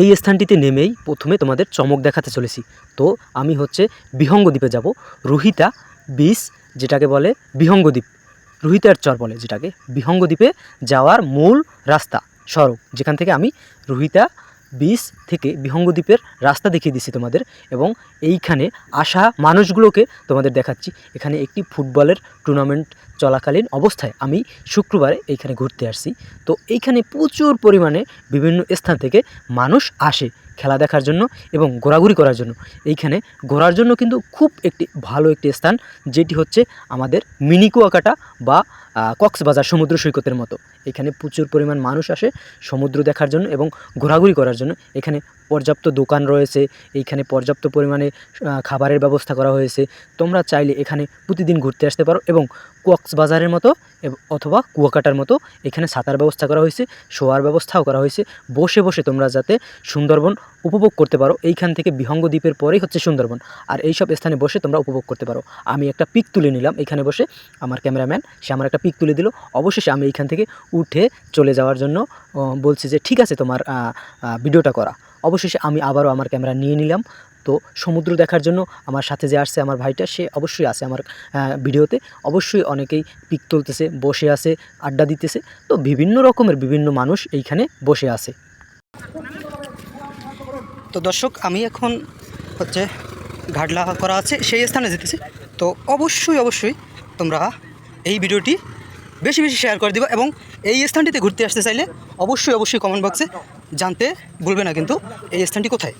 এই স্থানটিতে নেমেই প্রথমে তোমাদের চমক দেখাতে চলেছি। তো আমি হচ্ছে বিহঙ্গ দ্বীপে যাব। রুহিতা বিচ, যেটাকে বলে বিহঙ্গ দ্বীপ রুহিতার চর বলে যেটাকে। বিহঙ্গ দ্বীপে যাওয়ার মূল রাস্তা, সড়ক, যেখান থেকে আমি রুহিতা বিচ থেকে বিহঙ্গ দ্বীপের রাস্তা দেখিয়ে দিচ্ছি তোমাদের এবং এইখানে আসা মানুষগুলোকে তোমাদের দেখাচ্ছি। এখানে একটি ফুটবলের টুর্নামেন্ট চলাকালীন অবস্থায় আমি শুক্রবারে এইখানে ঘুরতে আসছি। তো এইখানে প্রচুর পরিমাণে বিভিন্ন স্থান থেকে মানুষ আসে খেলা দেখার জন্য এবং ঘোরাঘুরি করার জন্য। এইখানে ঘোরার জন্য কিন্তু খুব একটি ভালো একটি স্থান, যেটি হচ্ছে আমাদের মিনি কুয়াকাটা বা কক্সবাজার সমুদ্র সৈকতের মতো। এখানে প্রচুর পরিমাণ মানুষ আসে সমুদ্র দেখার জন্য এবং ঘোরাঘুরি করার জন্য। এখানে পর্যাপ্ত দোকান রয়েছে, এইখানে পর্যাপ্ত পরিমাণে খাবারের ব্যবস্থা করা হয়েছে। তোমরা চাইলে এখানে প্রতিদিন ঘুরতে আসতে পারো এবং কক্সবাজারের মতো অথবা কুয়াকাটার মতো এখানে সাঁতার ব্যবস্থা করা হয়েছে, শোয়ার ব্যবস্থাও করা হয়েছে। বসে বসে তোমরা যাতে সুন্দরবন উপভোগ করতে পারো। এইখান থেকে বিহঙ্গ দ্বীপের পরেই হচ্ছে সুন্দরবন। আর এই সব স্থানে বসে তোমরা উপভোগ করতে পারো। আমি একটা পিক তুলে নিলাম এখানে বসে। আমার ক্যামেরাম্যান, সে আমার একটা পিক তুলে দিল। অবশেষে আমি এইখান থেকে উঠে চলে যাওয়ার জন্য বলছি যে, ঠিক আছে তোমার ভিডিওটা করা। অবশেষে আমি আবারও আমার ক্যামেরা নিয়ে নিলাম। তো সমুদ্র দেখার জন্য আমার সাথে যে আসছে আমার ভাইটা, সে অবশ্যই আছে আমার ভিডিওতে। অবশ্যই অনেকেই পিক তুলতেছে, বসে আছে, আড্ডা দিতেছে। তো বিভিন্ন রকমের বিভিন্ন মানুষ এইখানে বসে আছে। তো দর্শক, আমি এখন হচ্ছে ঘাটলা করা আছে, সেই স্থানে যেতেছি। তো অবশ্যই অবশ্যই তোমরা এই ভিডিওটি বেশি বেশি শেয়ার করে দিবা এবং এই স্থানটিতে ঘুরতে আসতে চাইলে অবশ্যই অবশ্যই কমেন্ট বক্সে জানতে ভুলবে না কিন্তু এই স্থানটি কোথায়?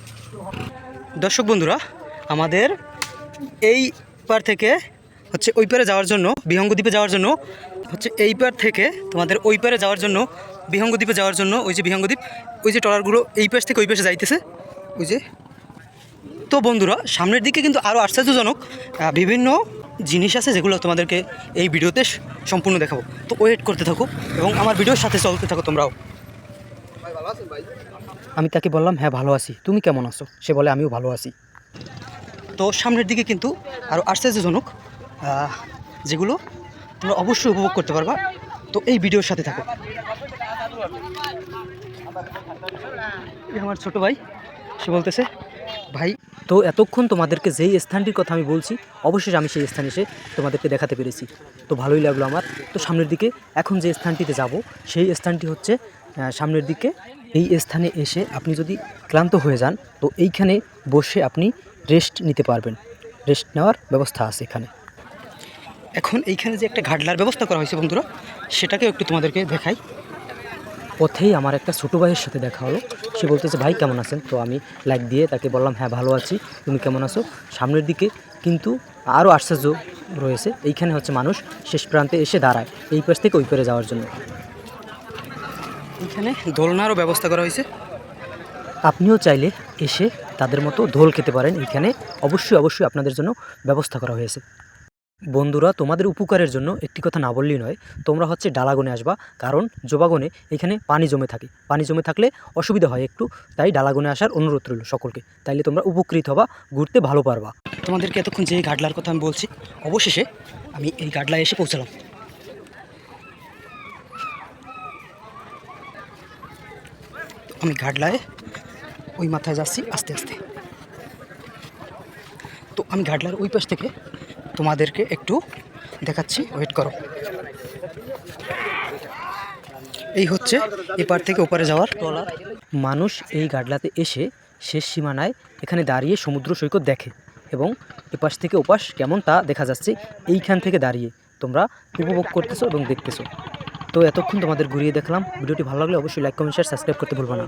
দর্শক বন্ধুরা, আমাদের এই পার থেকে হচ্ছে ওই পারে যাওয়ার জন্য, বিহঙ্গ দ্বীপে যাওয়ার জন্য, হচ্ছে এই পার থেকে তোমাদের ওই পারে যাওয়ার জন্য, বিহঙ্গ দ্বীপে যাওয়ার জন্য, ওই যে বিহঙ্গ দ্বীপ, ওই যে ট্রলারগুলো এই পাশ থেকে ওই পাশে যাইতেছে। ওই যে। তো বন্ধুরা, সামনের দিকে কিন্তু আরও আশ্চর্যজনক বিভিন্ন জিনিস আছে যেগুলো তোমাদেরকে এই ভিডিওতে সম্পূর্ণ দেখাবো। তো ওয়েট করতে থাকো এবং আমার ভিডিওর সাথে চলতে থাকো তোমরাও। আমি তাকে বললাম হ্যাঁ ভালো আছি। তুমি কেমন আছো? সে বলে, আমিও ভালো আছি। তো সামনের দিকে কিন্তু আরও আশ্চর্যজনক যেগুলো তোমরা অবশ্যই উপভোগ করতে পারবা। তো এই ভিডিওর সাথে থাকো। আমার ছোট ভাই, সে বলতেছে, ভাই, তো এতক্ষণ তোমাদেরকে যেই স্থানটির কথা আমি বলছি অবশ্যই আমি সেই স্থানে এসে তোমাদেরকে দেখাতে পেরেছি। তো ভালোই লাগল আমার। তো সামনের দিকে এখন যে স্থানটিতে যাব, সেই স্থানটি হচ্ছে সামনের দিকে এই স্থানে এসে আপনি যদি ক্লান্ত হয়ে যান, তো এইখানে বসে আপনি রেস্ট নিতে পারবেন। রেস্ট নেওয়ার ব্যবস্থা আছে এখানে। এখন এইখানে যে একটা ঘাটলার ব্যবস্থা করা হয়েছে বন্ধুরা, সেটাকেও একটু তোমাদেরকে দেখাই। পথেই আমার একটা ছোটো ভাইয়ের সাথে দেখা হলো। সে বলতেছে, ভাই, কেমন আছেন? তো আমি লাইক দিয়ে তাকে বললাম হ্যাঁ ভালো আছি। তুমি কেমন আছো? সামনের দিকে কিন্তু আরও আশ্চর্য রয়েছে। এইখানে হচ্ছে মানুষ শেষ প্রান্তে এসে দাঁড়ায়, এই পাশ থেকে ওই পারে যাওয়ার জন্য। এখানে দোলনারও ব্যবস্থা করা হয়েছে। আপনিও চাইলে এসে তাদের মতো ধোল খেতে পারেন। এইখানে অবশ্যই অবশ্যই আপনাদের জন্য ব্যবস্থা করা হয়েছে। বন্ধুরা, তোমাদের উপকারের জন্য একটি কথা না বললেই নয়, তোমরা হচ্ছে ডালাগনে আসবা। কারণ জোবাগনে এখানে পানি জমে থাকে। পানি জমে থাকলে অসুবিধা হয় একটু, তাই ডালাগনে আসার অনুরোধ রইল সকলকে। তাইলে তোমরা উপকৃত হবা, ঘুরতে ভালো পারবা। তোমাদেরকে এতক্ষণ যে এই গাডলার কথা আমি বলছি, অবশেষে আমি এই গাডলায় এসে পৌঁছালাম। আমি গাডলায় ওই মাথায় যাচ্ছি, আস্তে আস্তে। তো আমি গাডলার ওই পাশ থেকে তোমাদেরকে একটু দেখাচ্ছি ওয়েট করো। এই হচ্ছে এপার থেকে ওপারে যাওয়ার ট্রলার। মানুষ এই গাডলাতে এসে শেষ সীমানায় এখানে দাঁড়িয়ে সমুদ্র সৈকত দেখে এবং এপাশ থেকে ওপাশ কেমন তা দেখা যাচ্ছে, এইখান থেকে দাঁড়িয়ে। তোমরা উপভোগ করতেছো এবং দেখতেছো। তো এতক্ষণ তোমাদের ঘুরিয়ে দেখলাম। ভিডিওটি ভালো লাগলে অবশ্যই লাইক কমেন্ট শেয়ার সাবস্ক্রাইব করতে ভুলবো না।